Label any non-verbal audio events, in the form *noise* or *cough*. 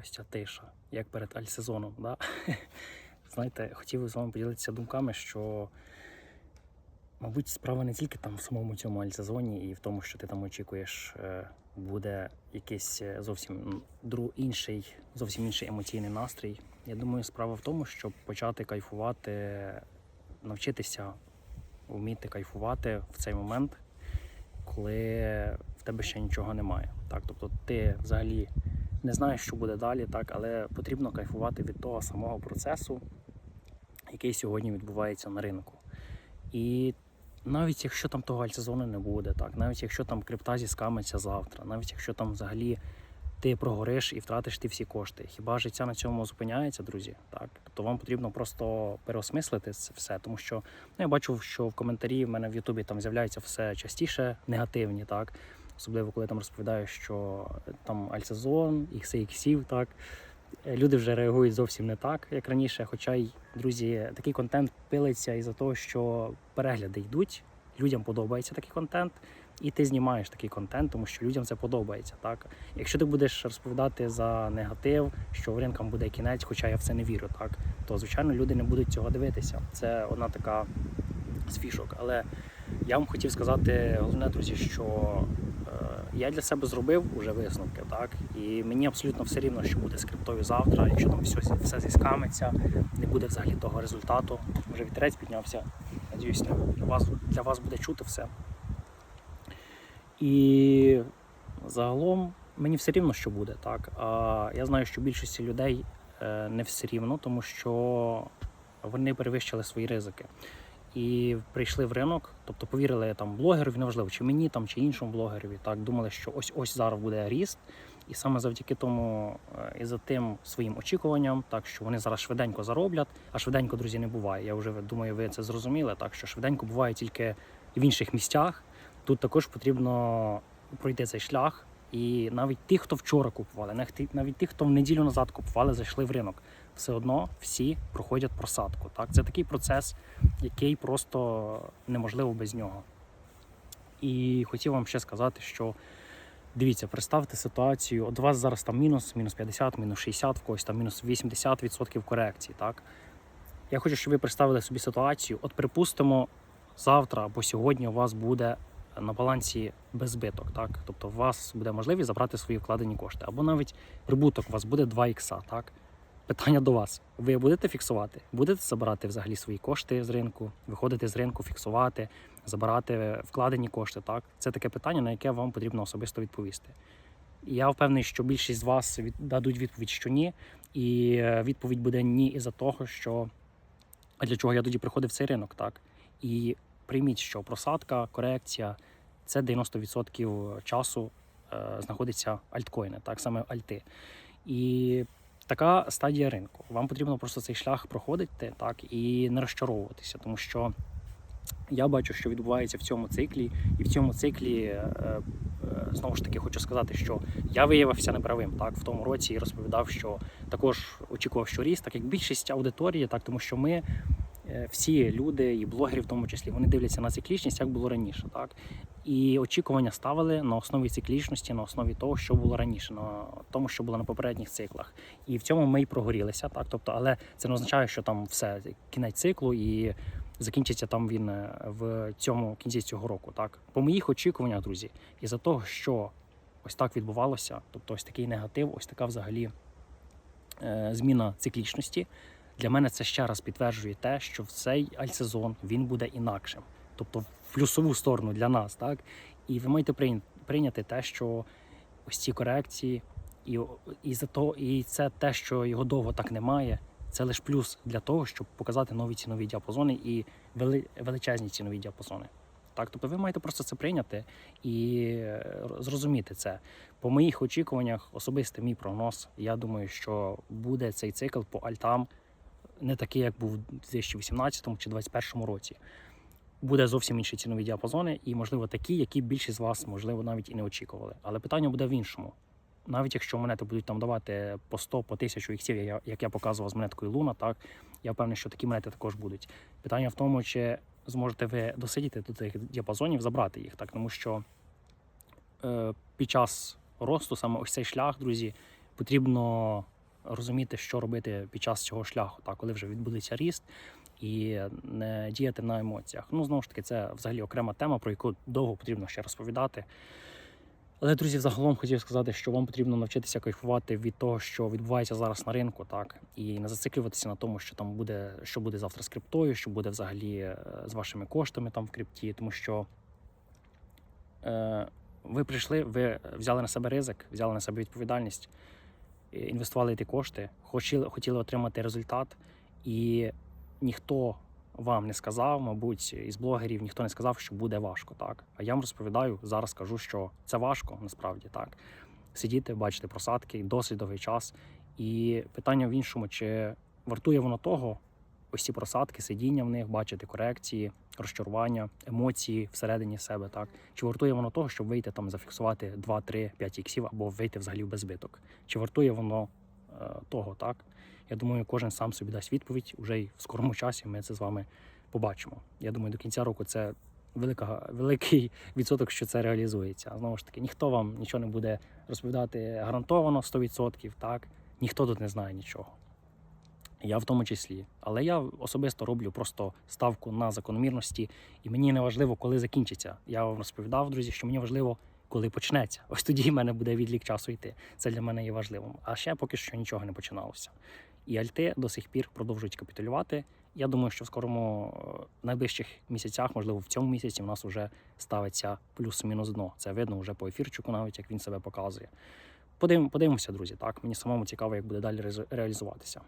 ось ця тиша, як перед альсезоном. Да? *laughs* Знаєте, хотів з вами поділитися думками, що, мабуть, справа не тільки там в самому цьому альсезоні і в тому, що ти там очікуєш, е, буде якийсь е, зовсім м, дру інший, зовсім інший емоційний настрій. Я думаю, справа в тому, щоб почати кайфувати, навчитися вміти кайфувати в цей момент, коли в тебе ще нічого немає. Так, тобто ти взагалі не знаєш, що буде далі, так, але потрібно кайфувати від того самого процесу, який сьогодні відбувається на ринку. І навіть якщо там того альтсезону не буде, так, навіть якщо там крипта зіскамиться завтра, навіть якщо там взагалі ти прогориш і втратиш ти всі кошти. Хіба життя на цьому зупиняється, друзі? Так, то вам потрібно просто переосмислити це все, тому що ну, я бачу, що в коментарі в мене в Ютубі там з'являються все частіше негативні, так. Особливо, коли там розповідаю, що там альтсезон, іксів, так. Е, Люди вже реагують зовсім не так, як раніше. Хоча й, друзі, такий контент пилиться із-за того, що перегляди йдуть, людям подобається такий контент, і ти знімаєш такий контент, тому що людям це подобається. Так, якщо ти будеш розповідати за негатив, що ринкам буде кінець, хоча я в це не вірю, так то звичайно люди не будуть цього дивитися. Це одна така з фішок. Але я вам хотів сказати головне, друзі, що е, я для себе зробив уже висновки, так і мені абсолютно все рівно, що буде з криптою завтра, якщо там все, все зіскамиться, не буде взагалі того результату. Вже вітерець піднявся. Надіюсь, для вас, для вас буде чути все. І загалом мені все рівно, що буде, так. А я знаю, що більшості людей е, не все рівно, тому що вони перевищили свої ризики. І прийшли в ринок, тобто повірили там блогерові, неважливо, чи мені там, чи іншому блогерові, так думали, що ось ось зараз буде ріст. І саме завдяки тому е, і за тим своїм очікуванням, так що вони зараз швиденько зароблять, а швиденько, друзі, не буває. Я вже думаю, ви це зрозуміли. Так що швиденько буває тільки в інших місцях. Тут також потрібно пройти цей шлях. І навіть ті, хто вчора купували, навіть ті- хто в неділю назад купували, зайшли в ринок, все одно всі проходять просадку. Так, це такий процес, який просто неможливо без нього. І хотів вам ще сказати, що дивіться, представте ситуацію. От у вас зараз там мінус, мінус 50, мінус 60, в когось там мінус 80% корекції. Так? Я хочу, щоб ви представили собі ситуацію. От припустимо, завтра або сьогодні у вас буде на балансі без збиток, так? Тобто у вас буде можливість забрати свої вкладені кошти, або навіть прибуток у вас буде 2 ікса, так? Питання до вас: ви будете фіксувати? Будете забирати взагалі свої кошти з ринку, виходити з ринку, фіксувати, забирати вкладені кошти? Так, це таке питання, на яке вам потрібно особисто відповісти. Я впевнений, що більшість з вас від- дадуть відповідь, що ні. І е, відповідь буде ні із-за того, що а для чого я тоді приходив в цей ринок, так? І прийміть, що просадка, корекція це 90% часу е, знаходиться альткоїни, так саме альти. І така стадія ринку. Вам потрібно просто цей шлях проходити так і не розчаровуватися, тому що я бачу, що відбувається в цьому циклі, і в цьому циклі е, е, знову ж таки хочу сказати, що я виявився неправим так в тому році і розповідав, що також очікував, що ріст, так як більшість аудиторії, так тому що ми. Е, Всі люди, і блогери в тому числі, вони дивляться на циклічність, як було раніше, так і очікування ставили на основі циклічності, на основі того, що було раніше, на тому, що було на попередніх циклах. І в цьому ми й прогорілися, так. Тобто, але це не означає, що там все кінець циклу і закінчиться там він е, в цьому кінці цього року. Так, по моїх очікуваннях, друзі, і за того, що ось так відбувалося, тобто ось такий негатив, ось така взагалі е, зміна циклічності. Для мене це ще раз підтверджує те, що в цей альсезон він буде інакшим, тобто в плюсову сторону для нас, так і ви маєте прийняти те, що ось ці корекції, і, і за то, і це те, що його довго так немає. Це лише плюс для того, щоб показати нові цінові діапазони і величезні цінові діапазони. Так, тобто ви маєте просто це прийняти і е, зрозуміти це. По моїх очікуваннях, особистий мій прогноз, я думаю, що буде цей цикл по альтам не такий, як був у 2018 чи 2021 році. Буде зовсім інші цінові діапазони, і, можливо, такі, які більшість з вас, можливо, навіть і не очікували. Але питання буде в іншому. Навіть якщо монети будуть там давати по 100, по 1000 іксів, як я- показував з монеткою Луна, так я впевнений, що такі монети також будуть. Питання в тому, чи зможете ви досидіти до тих діапазонів, забрати їх, так тому що е, під час росту саме ось цей шлях, друзі, потрібно розуміти, що робити під час цього шляху, так, коли вже відбудеться ріст, і не діяти на емоціях. Ну, знову ж таки, це взагалі окрема тема, про яку довго потрібно ще розповідати. Але, друзі, загалом хотів сказати, що вам потрібно навчитися кайфувати від того, що відбувається зараз на ринку, так, і не зациклюватися на тому, що там буде, що буде завтра з криптою, що буде взагалі е, з вашими коштами там в крипті, тому що е, ви прийшли, ви взяли на себе ризик, взяли на себе відповідальність, інвестували ті кошти, хотіли, хотіли отримати результат, і ніхто вам не сказав, мабуть, із блогерів ніхто не сказав, що буде важко, так. А я вам розповідаю, зараз кажу, що це важко насправді так. Сидіти, бачити просадки, досить довгий час. І питання в іншому, чи вартує воно того, ось ці просадки, сидіння в них, бачити корекції, розчарування, емоції всередині себе, так. Чи вартує воно того, щоб вийти там, зафіксувати 2, 3, 5 іксів або вийти взагалі в безбиток? Чи вартує воно е, того, так? Я думаю, кожен сам собі дасть відповідь уже й в скорому часі. Ми це з вами побачимо. Я думаю, до кінця року це велика, великий *laughs* відсоток, що це реалізується. Знову ж таки, ніхто вам нічого не буде розповідати гарантовано 100%, так? Ніхто тут не знає нічого. Я в тому числі. Але я особисто роблю просто ставку на закономірності, і мені не важливо, коли закінчиться. Я вам розповідав, друзі, що мені важливо, коли почнеться. Ось тоді в мене буде відлік часу йти. Це для мене є важливим. А ще поки що нічого не починалося. І альти до сих пір продовжують капітулювати. Я думаю, що в скорому е, найближчих місяцях, можливо, в цьому місяці, в нас вже ставиться плюс-мінус дно. Це видно вже по ефірчику, навіть як він себе показує. Подивимо, подивимося, друзі. Так мені самому цікаво, як буде далі реалізуватися.